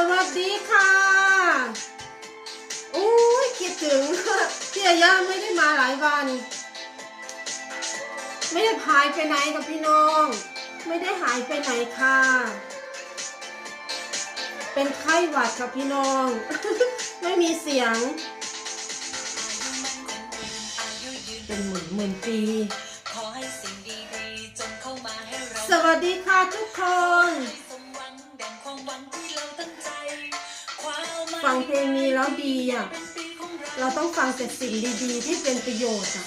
สวัสดีค่ะอุ้ยคิดถึงพี่อาย่าไม่ได้มาหลายวัน ไม่ได้หายไปไหนกับพี่น้อง ไม่ได้หายไปไหนค่ะ เป็นไข้หวัดค่ะพี่น้อง ไม่มีเสียง เป็นหมื่นหมื่นปีขอให้สิ่งดีๆจงเข้ามาให้เราสวัสดีค่ะทุกคน งเพลงนี้แล้วดีอะ เราต้องฟังแต่สิ่งดีๆ ที่เป็นประโยชน์อะ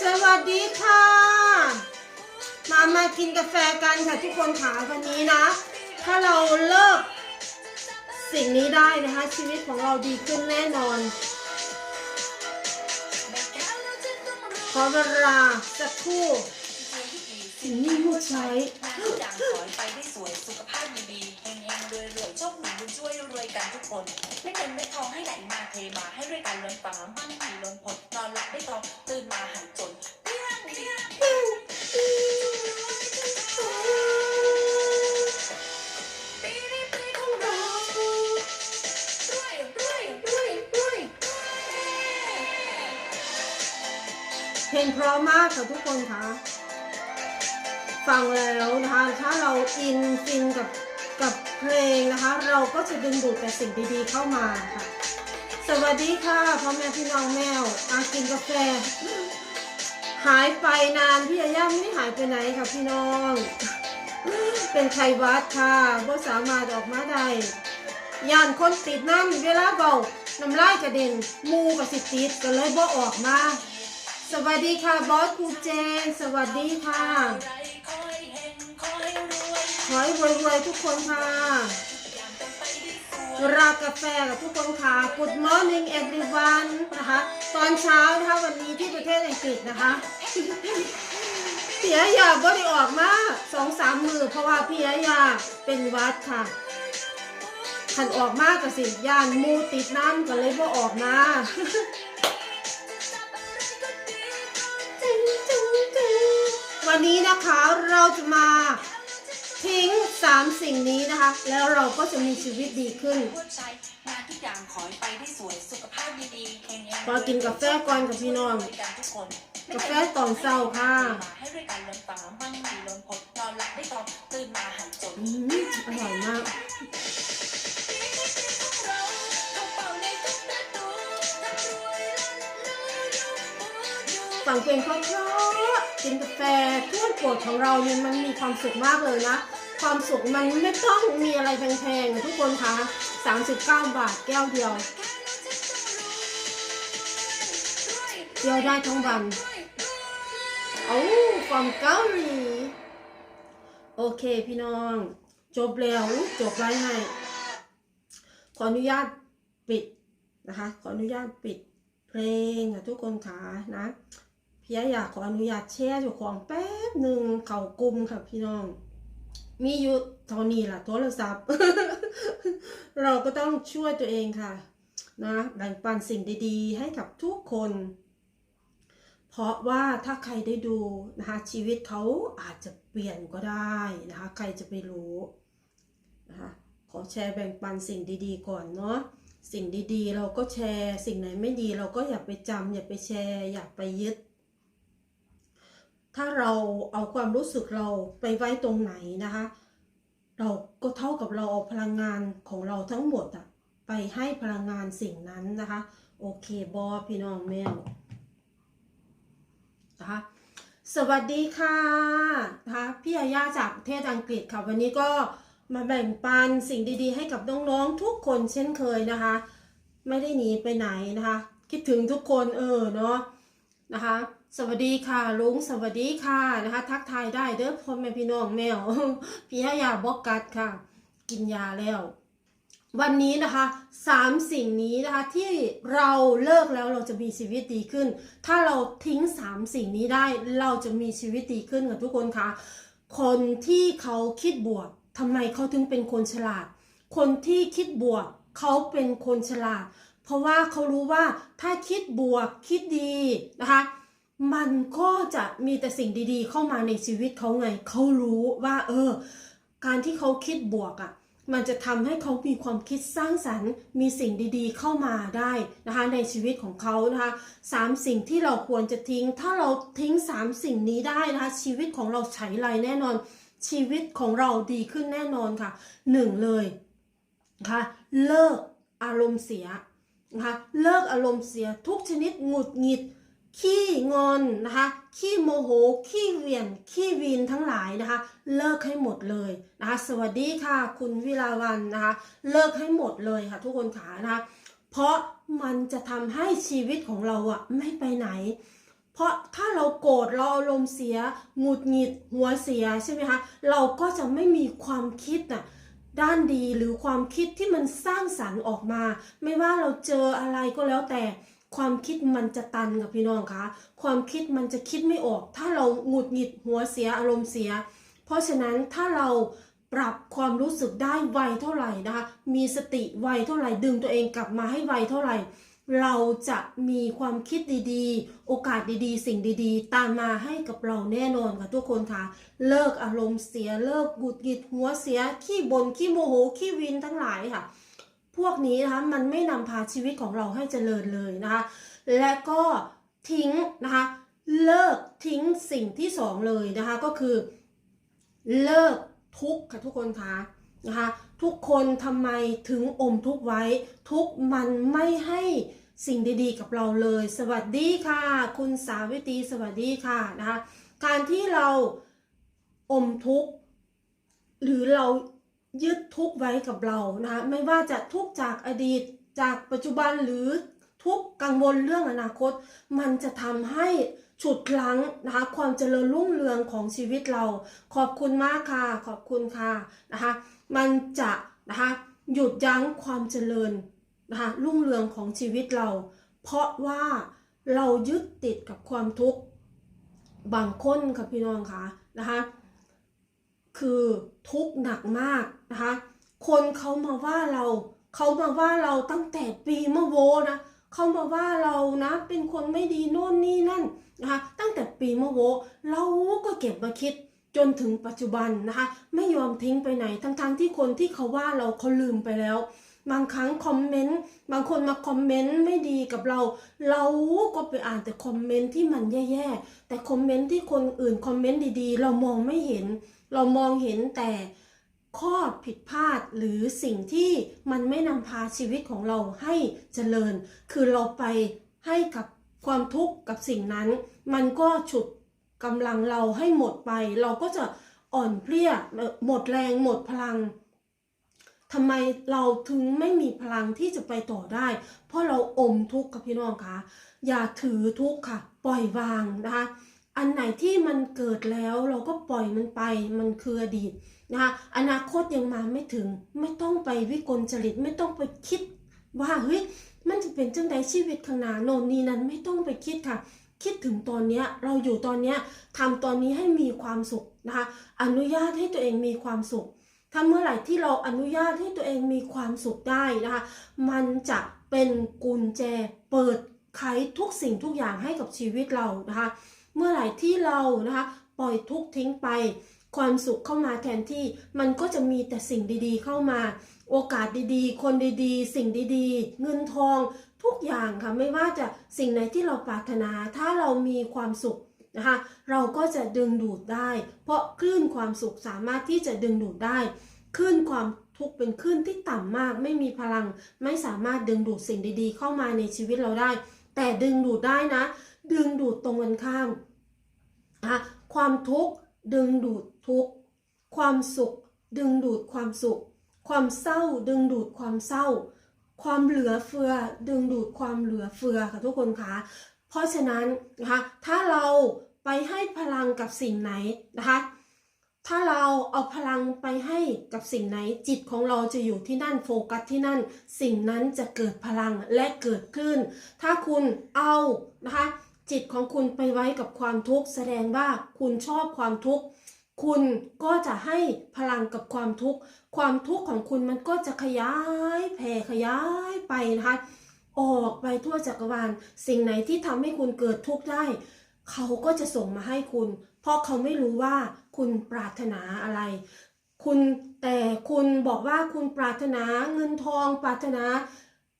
สวัสดีค่ะ มามากินกาแฟกันค่ะทุกคนขาวันนี้นะ ถ้าเราเลิกสิ่งนี้ได้นะคะ ชีวิตของเราดีขึ้นแน่นอน ขอเวลาสักครู่สิ่งนี้หัวใช้งานทุกอย่างขอไปได้สวยสุขภาพดีเฮงเฮงรวยรวยๆโชคดีบุญช่วยรวยกันทุกคน ไม่เงินไม่ทองให้ไหลมาเทมาให้ด้วยกันล้นฟ้ามั่งมีล้นผลนอนหลับได้ทองตื่นมาหายจนเปี้ยงเปี้ยงเปี้ยงะมากค่ะทุกคนคะฟังแล้วนะคะถ้าเราอินฟินกับกับเพลงนะคะ เราก็จะดึงดูดแต่สิ่งดีๆเข้ามาค่ะ สวัสดีค่ะพ่อแม่พี่น้องแมวอากินกาแฟ หายไปนานพี่ยาย่าไม่ได้หายไปไหนค่ะพี่น้อง เป็นไข้หวัดค่ะบ่สามารถออกมาได้ย่านคนติดน้ำเวลาเบาน้ำลายกระเด็นมูกับสิติดก็เลยบ่ออกมา สวัสดีค่ะบอสครูเจน สวัสดีค่ะ ขอให้รวยรวยๆทุกคนค่ะอย่างเป็นไปได้สวยรากาแฟกับทุกคนค่ะ Good morning everyone นะคะ ตอนเช้านะคะวันนี้ที่ประเทศอังกฤษนะคะ เพียยาบ่ได้ออกมาสองสามมือเพราะว่าเพียยาเป็นวัดค่ะขันออกมากับสิยานมูติดน้ำก็เลยบ่ออกมา วันนี้นะคะเราจะมาทิ้งสามสิ่งนี้นะคะ แล้วเราก็จะมีชีวิตดีขึ้นหัวใจงานทุกอย่างขอให้ไปได้สวยสุขภาพดีๆเฮงๆขอกินกาแฟก่อนกับพี่น้องรวยกันทุกคนกาแฟตอนเช้าค่ะให้ด้วยกันล้นฟ้ามั่งมีล้นผลนอนหลับได้ทองตื่นมาหายจนอืมอร่อยมาก ฟังเพลงเพราะๆกินกาแฟเครื่องโปรดของเราเนี่ยมันมีความสุขมากเลยนะ ความสุขมันไม่ต้องมีอะไรแพงๆทุกคนคะ39 บาทแก้วเดียวเดียวได้ทั้งวันโอ้ฟอมเกาหลีโอเคพี่น้อง จบแล้วจบไลฟ์ให้ ขออนุญาตปิดนะคะ ขออนุญาตปิดเพลงค่ะทุกคนขานะ พี่อยากขออนุญาตแชร์เจ้าของแป๊บหนึ่งเข่ากลุ่มค่ะพี่น้อง มีอยู่เท่านี้ล่ะโทรศัพท์ เราก็ต้องช่วยตัวเองค่ะ นะแบ่งปันสิ่งดีๆ ให้กับทุกคน เพราะว่าถ้าใครได้ดูนะคะชีวิตเขาอาจจะเปลี่ยนก็ได้นะคะใครจะไปรู้นะคะขอแชร์แบ่งปันสิ่งดีๆ ก่อนเนาะสิ่งดีๆ เราก็แชร์ สิ่งไหนไม่ดีเราก็อย่าไปจำอย่าไปแชร์ อย่าไปยึด ถ้าเราเอาความรู้สึกเราไปไว้ตรงไหนนะคะ เราก็เท่ากับเราเอาพลังงานของเราทั้งหมดอะไปให้พลังงานสิ่งนั้นนะคะ โอเคบอพี่น้องแมวนะคะสวัสดีค่ะนะคะพี่ยายาจากประเทศอังกฤษค่ะ วันนี้ก็มาแบ่งปันสิ่งดีๆ ให้กับน้องๆทุกคนเช่นเคยนะคะ ไม่ได้หนีไปไหนนะคะ คิดถึงทุกคนเออเนาะนะคะ สวัสดีค่ะลุงสวัสดีค่ะนะคะ ทักทายได้เด้อพ่อแม่พี่น้องแมวพี่ให้ยาบอกกัดค่ะ กินยาแล้ว วันนี้นะคะสามสิ่งนี้นะคะที่เราเลิกแล้วเราจะมีชีวิตดีขึ้น ถ้าเราทิ้งสามสิ่งนี้ได้เราจะมีชีวิตดีขึ้นกับทุกคนคะคนที่เขาคิดบวกทำไมเขาถึงเป็นคนฉลาด คนที่คิดบวกเขาเป็นคนฉลาด เพราะว่าเขารู้ว่าถ้าคิดบวกคิดดีนะคะ มันก็จะมีแต่สิ่งดีๆ เข้ามาในชีวิตเขาไง เขารู้ว่าเออ การที่เขาคิดบวกอะ่ะ มันจะทำให้เขามีความคิดสร้างสรรค์ มีสิ่งดีๆ เข้ามาได้นะคะ ในชีวิตของเขานะคะสามสิ่งที่เราควรจะทิ้ง ถ้าเราทิ้งสามสิ่งนี้ได้นะคะ ชีวิตของเราใช้ไรแน่นอน ชีวิตของเราดีขึ้นแน่นอนค่ะหนึ่งเลยนะคะเลิกอารมณ์เสียนะคะเลิกอารมณ์เสียทุกชนิดหงุดหงิด ขี้งอนนะคะ ขี้โมโห ขี้เหวียน ขี้วีนทั้งหลายนะคะ เลิกให้หมดเลยนะคะ สวัสดีค่ะ คุณวิลาวันนะคะ เลิกให้หมดเลยค่ะ ทุกคนขานะคะ เพราะมันจะทำให้ชีวิตของเราอะไม่ไปไหน เพราะถ้าเราโกรธเราอารมณ์เสียหงุดหงิดหัวเสียใช่ไหมคะเราก็จะไม่มีความคิดน่ะด้านดีหรือความคิดที่มันสร้างสรรค์ออกมา ไม่ว่าเราเจออะไรก็แล้วแต่ ความคิดมันจะตันกับพี่น้องคะความคิดมันจะคิดไม่ออก ถ้าเราหงุดหงิดหัวเสียอารมณ์เสีย เพราะฉะนั้นถ้าเราปรับความรู้สึกได้ไวเท่าไหร่นะคะมีสติไวเท่าไหร่ดึงตัวเองกลับมาให้ไวเท่าไหร่ เราจะมีความคิดดีๆ โอกาสดีๆ สิ่งดีๆ ตามมาให้กับเราแน่นอนค่ะทุกคนค่ะ เลิกอารมณ์เสียเลิกหงุดหงิดหัวเสียขี้บน่นขี้โมโหขี้วินทั้งหลายค่ะ พวกนี้นะคะมันไม่นำพาชีวิตของเราให้เจริญเลยนะคะและก็ทิ้งนะคะเลิกทิ้งสิ่งที่สองเลยนะคะก็คือ เลิกทุกข์ค่ะทุกคนคะนะคะทุกคนทำไมถึงอมทุกข์ไว้ ทุกข์มันไม่ให้สิ่งดีๆ กับเราเลย สวัสดีค่ะ คุณสาวิตรีสวัสดีค่ะนะคะการที่เราอมทุกข์หรือเรา ยึดทุกไว้กับเรานะคะไม่ว่าจะทุกจากอดีตจากปัจจุบันหรือทุกกังวลเรื่องอนาคต มันจะทำให้ฉุดรั้งนะคะความเจริญรุ่งเรืองของชีวิตเรา ขอบคุณมากค่ะ ขอบคุณค่ะนะคะมันจะนะคะหยุดยั้งความเจริญนะคะรุ่งเรืองของชีวิตเรา เพราะว่าเรายึดติดกับความทุกข์บางคนค่ะพี่น้องค่ะนะคะ คือทุกข์หนักมากนะคะ คนเขามาว่าเราเขามาว่าเราตั้งแต่ปีมะโวนะเขามาว่าเรานะ เป็นคนไม่ดีโน่นนี่นั่นนะคะ ตั้งแต่ปีมะโวเราก็เก็บมาคิดจนถึงปัจจุบันนะคะ ไม่ยอมทิ้งไปไหน ทั้งๆที่คนที่เขาว่าเราเขาลืมไปแล้ว บางครั้งคอมเมนต์บางคนมาคอมเมนต์ไม่ดีกับเรา เราก็ไปอ่านแต่คอมเมนต์ที่มันแย่ๆแต่คอมเมนต์ที่คนอื่นคอมเมนต์ดีๆ เรามองไม่เห็น เรามองเห็นแต่ข้อผิดพลาดหรือสิ่งที่มันไม่นำพาชีวิตของเราให้เจริญ คือเราไปให้กับความทุกข์กับสิ่งนั้น มันก็ฉุดกำลังเราให้หมดไป เราก็จะอ่อนเพลียหมดแรงหมดพลังทำไมเราถึงไม่มีพลังที่จะไปต่อได้ เพราะเราอมทุกข์กับพี่น้องคะอย่าถือทุกข์ค่ะ ปล่อยวางนะคะ อันไหนที่มันเกิดแล้วเราก็ปล่อยมันไปมันคืออดีตนะคะอนาคตยังมาไม่ถึง ไม่ต้องไปวิกลจริตไม่ต้องไปคิดว่าเฮ้ยมันจะเป็นจังใดชีวิตข้างหน้าโน่นนี่นั้นไม่ต้องไปคิดค่ะ คิดถึงตอนเนี้ยเราอยู่ตอนเนี้ยทำตอนนี้ให้มีความสุขนะคะอนุญาตให้ตัวเองมีความสุขถ้าเมื่อไหร่ที่เราอนุญาตให้ตัวเองมีความสุขได้นะคะ มันจะเป็นกุญแจเปิดไขทุกสิ่งทุกอย่างให้กับชีวิตเรานะคะ เมื่อไหร่ที่เรานะคะปล่อยทุกทิ้งไป ความสุขเข้ามาแทนที่มันก็จะมีแต่สิ่งดีๆเข้ามา โอกาสดีๆ คนดีๆ สิ่งดีๆ เงินทองทุกอย่างค่ะไม่ว่าจะสิ่งไหนที่เราปรารถนาถ้าเรามีความสุขนะคะเราก็จะดึงดูดได้ เพราะคลื่นความสุขสามารถที่จะดึงดูดได้คลื่นความทุกข์เป็นคลื่นที่ต่ำมาก ไม่มีพลัง ไม่สามารถดึงดูดสิ่งดีๆ เข้ามาในชีวิตเราได้ แต่ดึงดูดได้นะ ดึงดูดตรงกันข้าม นะคะความทุกข์ดึงดูดทุกข์ ความสุข ดึงดูดความสุข ความเศร้าดึงดูดความเศร้า ความเหลือเฟือ ดึงดูดความเหลือเฟือค่ะทุกคนคะเพราะฉะนั้นนะคะถ้าเราไปให้พลังกับสิ่งไหนนะคะถ้าเราเอาพลังไปให้กับสิ่งไหนจิตของเราจะอยู่ที่นั่นโฟกัสที่นั่น สิ่งนั้นจะเกิดพลังและเกิดขึ้น ถ้าคุณเอานะคะ จิตของคุณไปไว้กับความทุกข์แสดงว่าคุณชอบความทุกข์ คุณก็จะให้พลังกับความทุกข์ ความทุกข์ของคุณมันก็จะขยายแผ่ขยายไปนะคะ ออกไปทั่วจักรวาล สิ่งไหนที่ทำให้คุณเกิดทุกข์ได้ เขาก็จะส่งมาให้คุณ เพราะเขาไม่รู้ว่าคุณปรารถนาอะไร คุณแต่คุณบอกว่าคุณปรารถนาเงินทอง ปรารถนา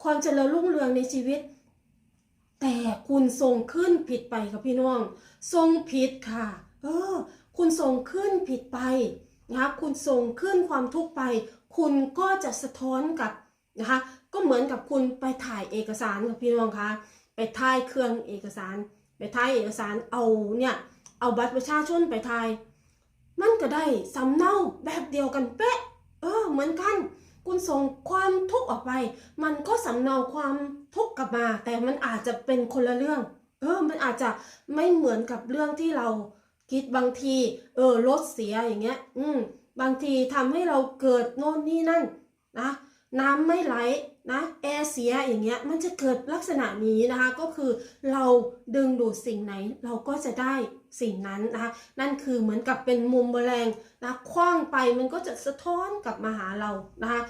ความเจริญรุ่งเรืองในชีวิต แต่คุณส่งขึ้นผิดไปค่ะพี่น้องส่งผิดค่ะ เออ คุณส่งขึ้นผิดไปนะคะคุณส่งขึ้นความทุกข์ไป คุณก็จะสะท้อนกับนะคะ ก็เหมือนกับคุณไปถ่ายเอกสารกับพี่น้องคะไปถ่ายเครื่องเอกสาร ไปถ่ายเอกสารเอาเนี่ยเอาบัตรประชาชนไปถ่ายมันก็ได้สำเนาแบบเดียวกันเป๊ะ เออเหมือนกัน คุณส่งความทุกข์ออกไป มันก็สำเนาความทุกข์กลับมา แต่มันอาจจะเป็นคนละเรื่อง เออ มันอาจจะไม่เหมือนกับเรื่องที่เราคิดบางที เออรถเสียอย่างเงี้ย อืม บางทีทำให้เราเกิดโน่นนี่นั่นนะน้ำไม่ไหลนะแอร์เสียอย่างเงี้ย มันจะเกิดลักษณะนี้นะคะ ก็คือเราดึงดูดสิ่งไหนเราก็จะได้ สิ่งนั้นนะคะนั่นคือเหมือนกับเป็นมุมแมลงนะคว้างไปมันก็จะสะท้อนกลับมาหาเรานะคะ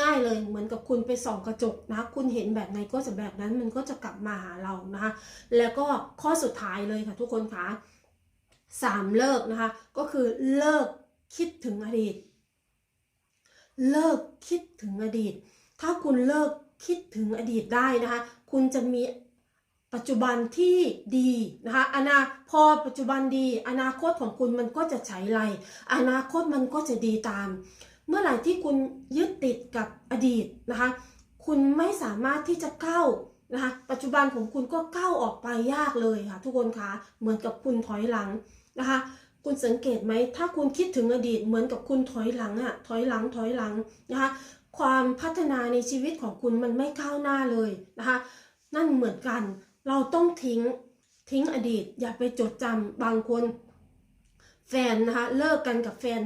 ง่ายๆเลยเหมือนกับคุณไปส่องกระจกนะคุณเห็นแบบไหนก็จะแบบนั้นมันก็จะกลับมาหาเรานะคะแล้วก็ข้อสุดท้ายเลยค่ะทุกคนคะสามเลิกนะคะก็คือเลิกคิดถึงอดีต เลิกคิดถึงอดีต ถ้าคุณเลิกคิดถึงอดีตได้นะคะ คุณจะมี ปัจจุบันที่ดีนะคะอนาพอปัจจุบันดี อนาคตของคุณมันก็จะใช้ไรอนาคตมันก็จะดีตาม เมื่อไหร่ที่คุณยึดติดกับอดีตนะคะคุณไม่สามารถที่จะก้าวนะคะปัจจุบันของคุณก็ก้าวออกไปยากเลยค่ะ ทุกคนคะเหมือนกับคุณถอยหลังนะคะคุณสังเกตไหมถ้าคุณคิดถึงอดีตเหมือนกับคุณถอยหลังอะถอยหลังถอยหลังนะคะความพัฒนาในชีวิตของคุณมันไม่ก้าวหน้าเลยนะคะนั่นเหมือนกัน เราต้องทิ้งทิ้งอดีต อย่าไปจดจำบางคน แฟนนะคะเลิกกันกับแฟน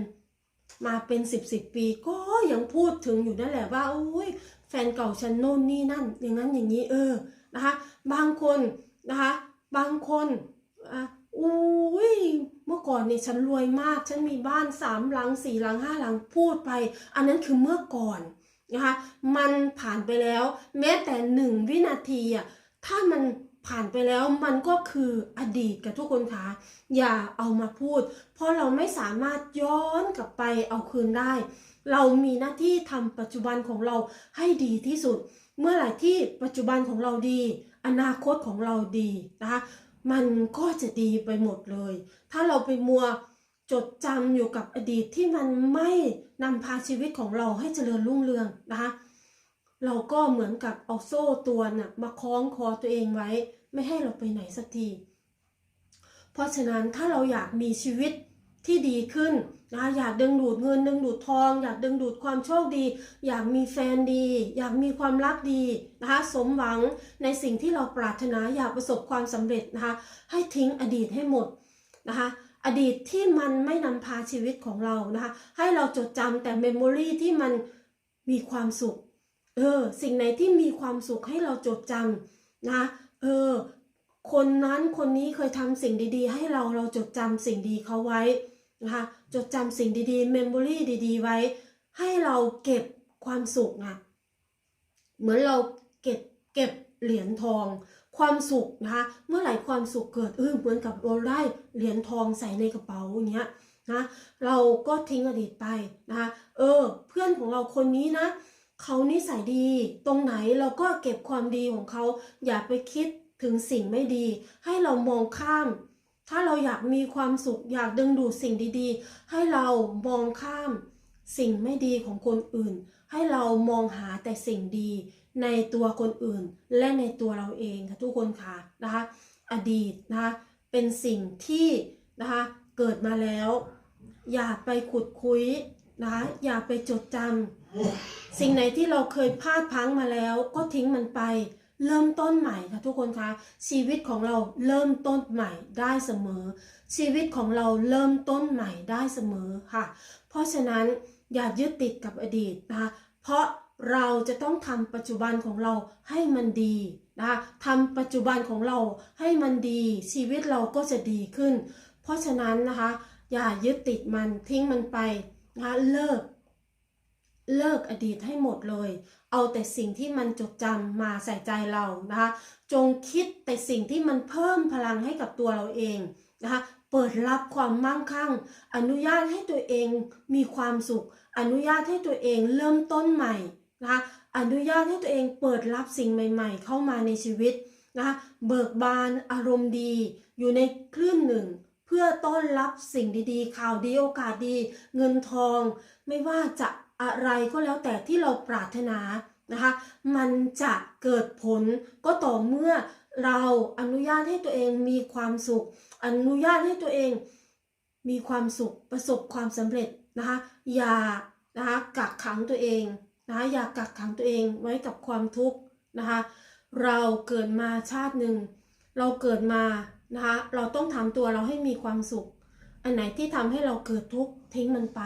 มาเป็นสิบสิบปีก็ยังพูดถึงอยู่นั่นแหละว่าโอ้ยแฟนเก่าฉันโน่นนี่นั่น อย่างนั้นอย่างนี้เออนะคะบางคนนะคะบางคนอะอุ้ยเมื่อก่อนเนี่ยฉันรวยมาก ฉันมีบ้านสามหลังสี่หลังห้าหลังพูดไป อันนั้นคือเมื่อก่อนนะคะมันผ่านไปแล้ว แม้แต่หนึ่งวินาทีอะถ้ามัน ผ่านไปแล้วมันก็คืออดีตกับทุกคนคะอย่าเอามาพูด เพราะเราไม่สามารถย้อนกลับไปเอาคืนได้ เรามีหน้าที่ทำปัจจุบันของเราให้ดีที่สุด เมื่อไหร่ที่ปัจจุบันของเราดี อนาคตของเราดีนะคะมันก็จะดีไปหมดเลย ถ้าเราไปมัวจดจำอยู่กับอดีตที่มันไม่นำพาชีวิตของเราให้เจริญรุ่งเรืองนะคะ เราก็เหมือนกับเอาโซ่ตัวน่ะมาคล้องคอตัวเองไว้ ไม่ให้เราไปไหนสักที เพราะฉะนั้นถ้าเราอยากมีชีวิตที่ดีขึ้นนะอยากดึงดูดเงินดึงดูดทอง อยากดึงดูดความโชคดี อยากมีแฟนดี อยากมีความรักดีนะคะสมหวังในสิ่งที่เราปรารถนาอยากประสบความสำเร็จนะคะให้ทิ้งอดีตให้หมดนะคะอดีตที่มันไม่นำพาชีวิตของเรานะคะให้เราจดจำแต่เมมโมรีที่มันมีความสุข เออ สิ่งไหนที่มีความสุขให้เราจดจำนะ เออ คนนั้นคนนี้เคยทำสิ่งดีๆ ให้เราเราจดจำสิ่งดีเขาไว้นะคะจดจำสิ่งดีๆเมมโมรี่ดีๆ ไว้ ให้เราเก็บความสุขนะเหมือนเราเก็บเก็บเหรียญทอง ความสุขนะคะเมื่อไหร่ความสุขเกิดเออเหมือนกับเราได้เหรียญทองใส่ในกระเป๋าอย่างเงี้ยนะเราก็ทิ้งอดีตไปนะคะเออ เพื่อนของเราคนนี้นะ เขานิสัยดี ตรงไหนเราก็เก็บความดีของเขา อย่าไปคิดถึงสิ่งไม่ดี ให้เรามองข้าม ถ้าเราอยากมีความสุขอยากดึงดูดสิ่งดีๆ ให้เรามองข้าม สิ่งไม่ดีของคนอื่น ให้เรามองหาแต่สิ่งดี ในตัวคนอื่น และในตัวเราเองค่ะทุกคนค่ะนะคะ อดีตนะคะเป็นสิ่งที่นะคะเกิดมาแล้ว อย่าไปขุดคุย นะคะอย่าไปจดจำสิ่งไหนที่เราเคยพลาดพลั้งมาแล้วก็ทิ้งมันไป เริ่มต้นใหม่ค่ะทุกคนคะชีวิตของเราเริ่มต้นใหม่ได้เสมอ ชีวิตของเราเริ่มต้นใหม่ได้เสมอค่ะ เพราะฉะนั้นอย่ายึดติดกับอดีตนะคะเพราะเราจะต้องทำปัจจุบันของเราให้มันดีนะคะทำปัจจุบันของเราให้มันดี ชีวิตเราก็จะดีขึ้น เพราะฉะนั้นนะคะ อย่ายึดติดมันทิ้งมันไป นะคะเลิก เลิกอดีตให้หมดเลย เอาแต่สิ่งที่มันจดจำมาใส่ใจเรานะคะ จงคิดแต่สิ่งที่มันเพิ่มพลังให้กับตัวเราเองนะคะเปิดรับความมั่งคั่ง อนุญาตให้ตัวเองมีความสุข อนุญาตให้ตัวเองเริ่มต้นใหม่นะคะอนุญาตให้ตัวเองเปิดรับสิ่งใหม่ๆ เข้ามาในชีวิตนะคะเบิกบานอารมณ์ดี อยู่ในคลื่นหนึ่ง เพื่อต้อนรับสิ่งดีๆ ข่าวดีโอกาสดี เงินทอง ไม่ว่าจะอะไรก็แล้วแต่ที่เราปรารถนานะคะ มันจะเกิดผลก็ต่อเมื่อเราอนุญาตให้ตัวเองมีความสุข อนุญาตให้ตัวเองมีความสุขประสบความสำเร็จนะคะอย่านะคะกักขังตัวเองนะคะอย่ากักขังตัวเองไว้กับความทุกข์นะคะเราเกิดมาชาติหนึ่ง เราเกิดมา นะคะเราต้องทำตัวเราให้มีความสุข อันไหนที่ทำให้เราเกิดทุกข์ทิ้งมันไป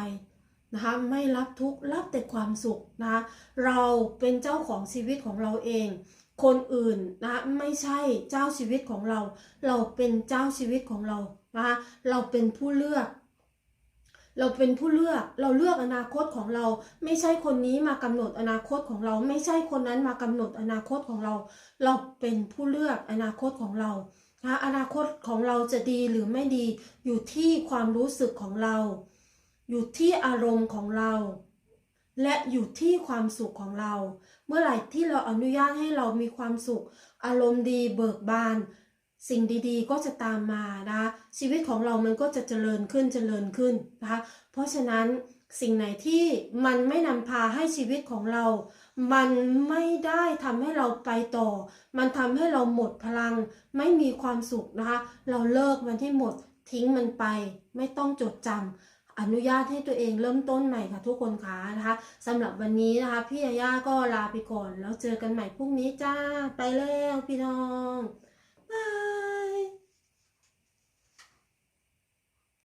นะคะไม่รับทุกข์รับแต่ความสุขนะคะเราเป็นเจ้าของชีวิตของเราเอง คนอื่นนะคะไม่ใช่เจ้าชีวิตของเรา เราเป็นเจ้าชีวิตของเรานะคะเราเป็นผู้เลือก เราเป็นผู้เลือกเราเลือกอนาคตของเรา ไม่ใช่คนนี้มากำหนดอนาคตของเรา ไม่ใช่คนนั้นมากำหนดอนาคตของเรา เราเป็นผู้เลือกอนาคตของเรา นะอนาคตของเราจะดีหรือไม่ดีอยู่ที่ความรู้สึกของเรา อยู่ที่อารมณ์ของเรา และอยู่ที่ความสุขของเรา เมื่อไหร่ที่เราอนุญาตให้เรามีความสุข อารมณ์ดีเบิกบาน สิ่งดีๆ ก็จะตามมานะชีวิตของเรามันก็จะเจริญขึ้นเจริญขึ้นนะคะเพราะฉะนั้นสิ่งไหนที่มันไม่นำพาให้ชีวิตของเรา มันไม่ได้ทำให้เราไปต่อ มันทำให้เราหมดพลัง ไม่มีความสุขนะคะ เราเลิกมันที่หมดทิ้งมันไป ไม่ต้องจดจำอนุญาตให้ตัวเองเริ่มต้นใหม่ค่ะทุกคนคะนะคะสำหรับวันนี้นะคะ พี่ยาย่าก็ลาไปก่อน แล้วเจอกันใหม่พรุ่งนี้จ้า ไปแล้วพี่น้อง